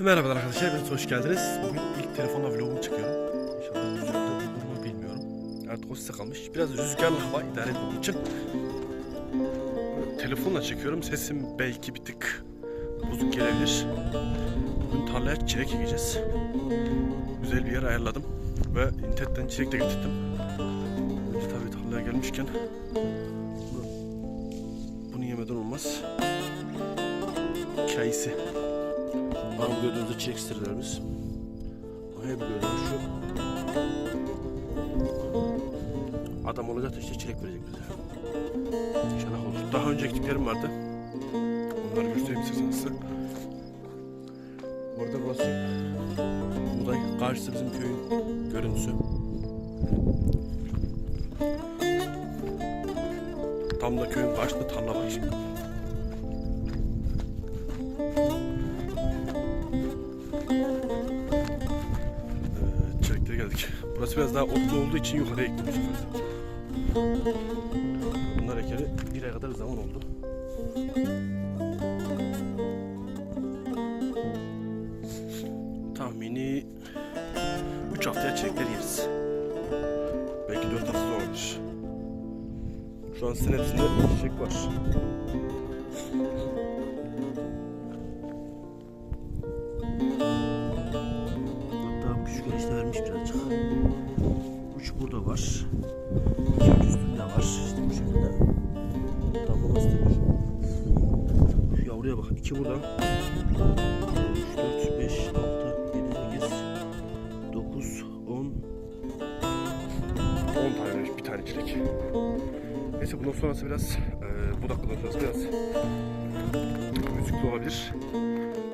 Merhabalar arkadaşlar, hepiniz hoş geldiniz. Bugün ilk telefonla vlogumu çekiyorum. İnşallah rüzgarda olur mu bilmiyorum. Artık o size kalmış. Biraz rüzgarlı hava idare etmem için. Telefonla çekiyorum. Sesim belki bir tık bozuk gelebilir. Bugün tarlaya çilek ekeceğiz. Güzel bir yer ayarladım. Ve internetten çilek de getirdim. Tabii tarlaya gelmişken bunu, bunu yemeden olmaz. Kayısı. Var bu gördüğünüzde. O hep gördüğünüz şu. Adam olacak da işte çilek verecek bize. İnşallah olur. Daha önce ektiklerim vardı. Onları göstereyim isterseniz size. Orada burası Buğday. Karşısı bizim köyün görüntüsü. Tam da köyün karşısında tarla var. Geldik. Burası biraz daha otlu olduğu için yukarıya sefer. Bunlar ekeli bir ay kadar zaman oldu. Tahmini 3 haftaya çilekleri yeriz. Belki 4 hafta olabilir. Şu an hepsinde çiçek var. Burada var. Üç üstünde var. İşte bu şekilde. Damlaması da bir. Şu yavruya bak. İki burada. Üç, dört, beş, altı, yedi, sekiz, dokuz, on, 10 tane vermiş bir tane çilek. Neyse bundan sonrası biraz, e, bu dakikadan sonrası biraz müzikli olabilir.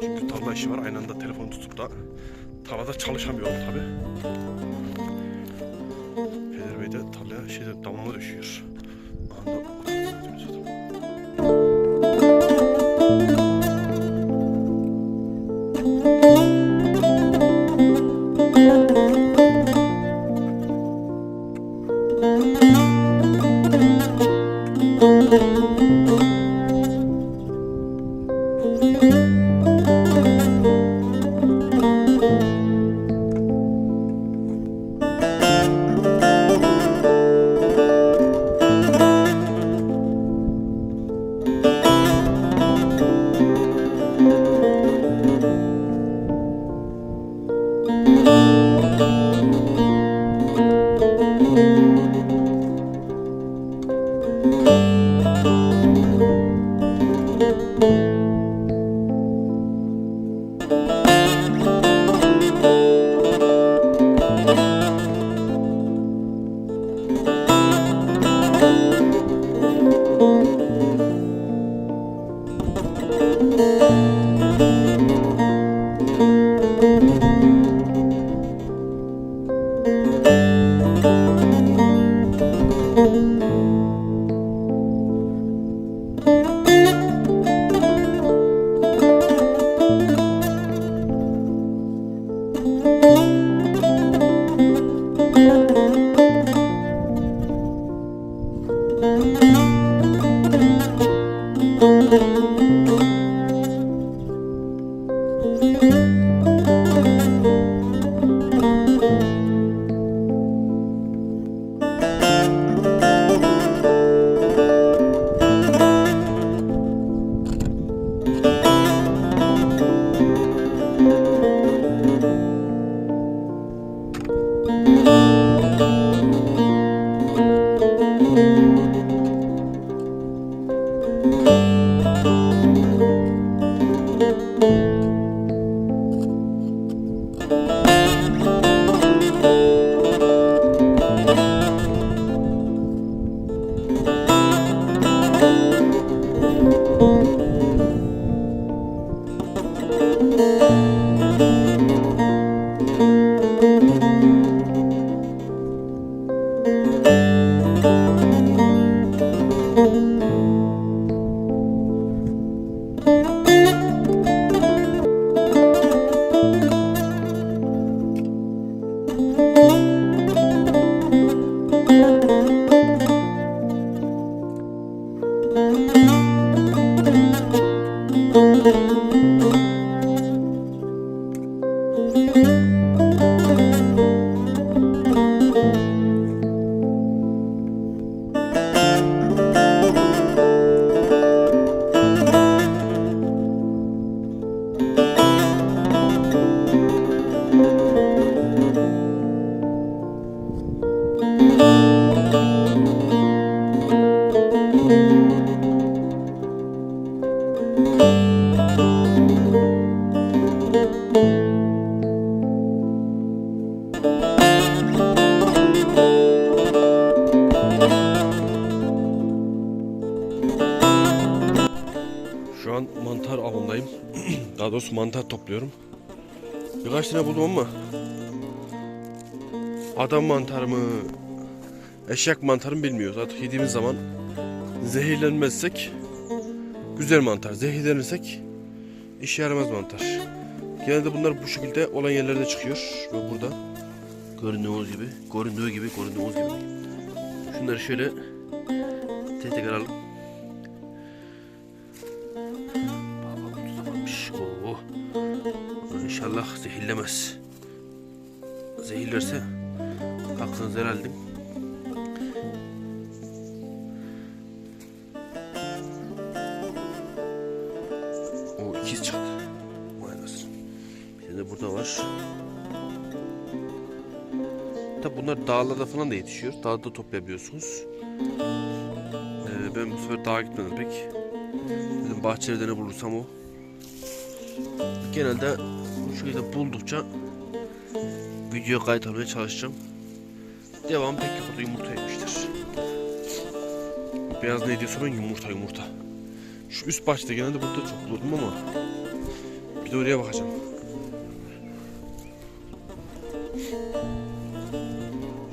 Çünkü tarla işi var. Aynı anda telefonu tutup da tarlada çalışamıyorum tabi şeyde tarlaya şeyde damla düşüyor. Anda thank you you Müzik doğrusu mantar topluyorum. Birkaç tane buldum ama adam mantarı mı eşek mantarı mı bilmiyoruz. Artık yediğimiz zaman zehirlenmezsek güzel mantar. Zehirlenirsek işe yaramaz mantar. Genelde bunlar bu şekilde olan yerlerde çıkıyor ve burada göründüğünüz gibi, göründüğü gibi, göründüğünüz gibi. Şunları şöyle tek alalım. Zehirlemez. Zehirlerse aklınız herhalde. O ikiz çıktı. Vay anasını. Bir de burada var. Tabi bunlar dağlarda falan da yetişiyor. Dağda toplayabiliyorsunuz. Ee, ben bu sefer dağa gitmedim pek. Bahçelerde ne bulursam o. Genelde şekilde buldukça video kayıt almaya çalışacağım. Devam pek burada yumurta yemiştir. Beyaz ne diyorsa ben yumurta yumurta. Şu üst bahçede genelde burada çok buldum ama bir de oraya bakacağım.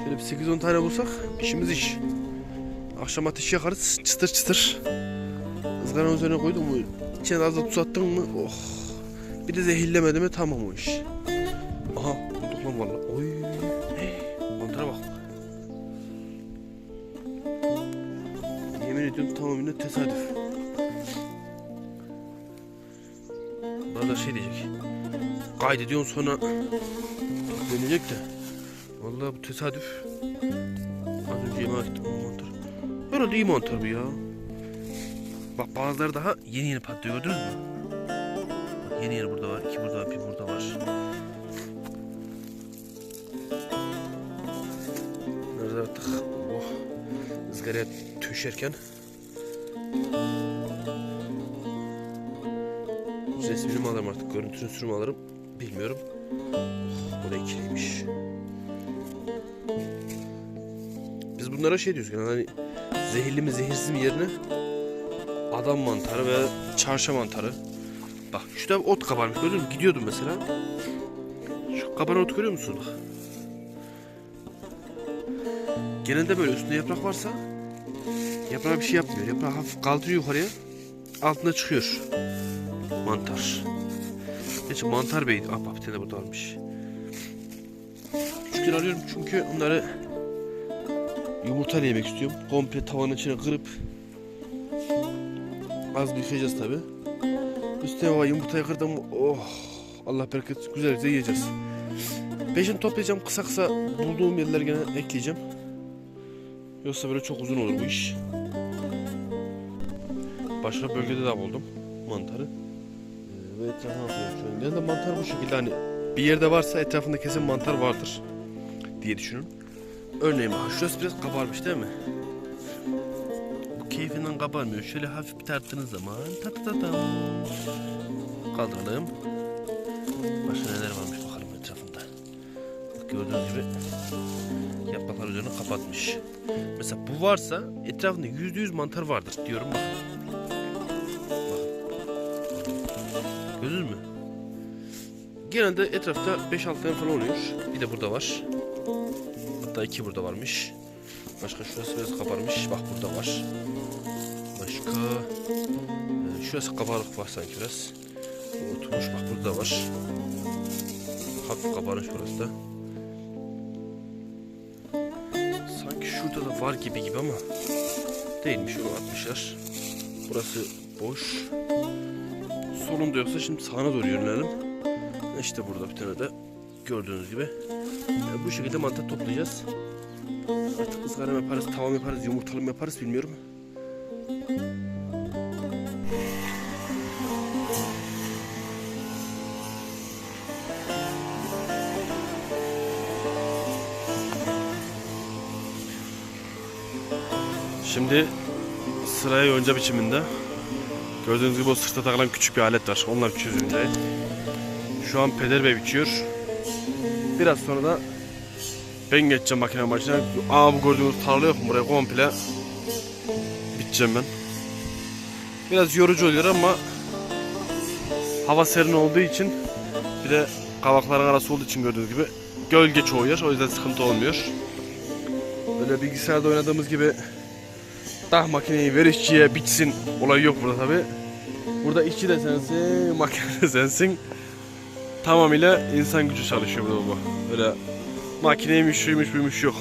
Şöyle bir 8-10 tane bulsak işimiz iş. Akşam ateş yakarız çıtır çıtır. Izgaranın üzerine koydum mu? İçine az da tuz attın mı? Oh. Bir de zehirlemedi mi tamam o iş. Aha bulduk lan valla. Oy. Mantara bak. Yemin ediyorum tamamıyla tesadüf. Bana da şey diyecek. Kaydediyorsun sonra dönecek de. Vallahi bu tesadüf. Az önce yemeğe gittim mantar. Herhalde iyi mantar bu ya. Bak bazıları daha yeni yeni patlıyor gördünüz mü? Yeni yeni burada var, iki burada var, bir burada var. Nerede artık? Oh. ızgaraya töşerken resmini mi alırım artık, görüntüsünü sürümü alırım bilmiyorum. Oh, bu da ikiliymiş. Biz bunlara şey diyoruz yani hani zehirli mi zehirsiz mi yerine adam mantarı ve çarşaf mantarı. Bak şurada ot kabarmış gördün mü? Gidiyordum mesela. Şu kabaran otu görüyor musun? Bak. Genelde böyle üstünde yaprak varsa yaprağa bir şey yapmıyor. Yaprağı hafif kaldırıyor yukarıya. Altına çıkıyor. Mantar. Gerçi mantar bey. Ah bak bir tane burada varmış. Küçükleri arıyorum çünkü onları yumurtayla yemek istiyorum. Komple tavanın içine kırıp az bir yıkayacağız var yumurtayı kırdım. Oh Allah bereket güzelce yiyeceğiz. Peşini toplayacağım kısa kısa bulduğum yerler gene ekleyeceğim. Yoksa böyle çok uzun olur bu iş. Başka bölgede de buldum mantarı. Ee, ve etrafa bakıyorum şu an. Genelde mantar bu şekilde hani bir yerde varsa etrafında kesin mantar vardır diye düşünün. Örneğin şurası biraz kabarmış değil mi? Keyfinden kabarmıyor. Şöyle hafif bir tarttığınız zaman ta ta ta tam. Kaldıralım. Başka neler varmış bakalım etrafında. Bak gördüğünüz gibi yapraklar üzerine kapatmış. Mesela bu varsa etrafında yüzde yüz mantar vardır diyorum bak. Bak. Gördünüz mü? Genelde etrafta 5-6 tane falan oluyor. Bir de burada var. Hatta iki burada varmış. Başka şurası biraz kabarmış. Bak burada var. Başka e, şurası kabarık var sanki biraz. Oturmuş bak burada var. Hafif kabarmış burası da. Sanki şurada da var gibi gibi ama değilmiş onu atmışlar. Burası boş. Solunda yoksa şimdi sağına doğru yönelelim. İşte burada bir tane de gördüğünüz gibi. Yani bu şekilde mantar toplayacağız. Artık ızgara yaparız, tava yaparız, yumurtalı mı yaparız bilmiyorum. Şimdi sıraya yonca biçiminde. Gördüğünüz gibi o sırta takılan küçük bir alet var. Onlar çözümünde. Şu an peder bey biçiyor. Biraz sonra da ben geçeceğim makine başına. Aa bu gördüğünüz tarla yok? Buraya komple biteceğim ben. Biraz yorucu oluyor ama hava serin olduğu için bir de kavakların arası olduğu için gördüğünüz gibi gölge çoğu yer. O yüzden sıkıntı olmuyor. Böyle bilgisayarda oynadığımız gibi dah makineyi ver işçiye bitsin olayı yok burada tabi. Burada işçi de sensin, makine de sensin. Tamamıyla insan gücü çalışıyor burada baba. Öyle makineymiş, şuymuş, buymuş yok.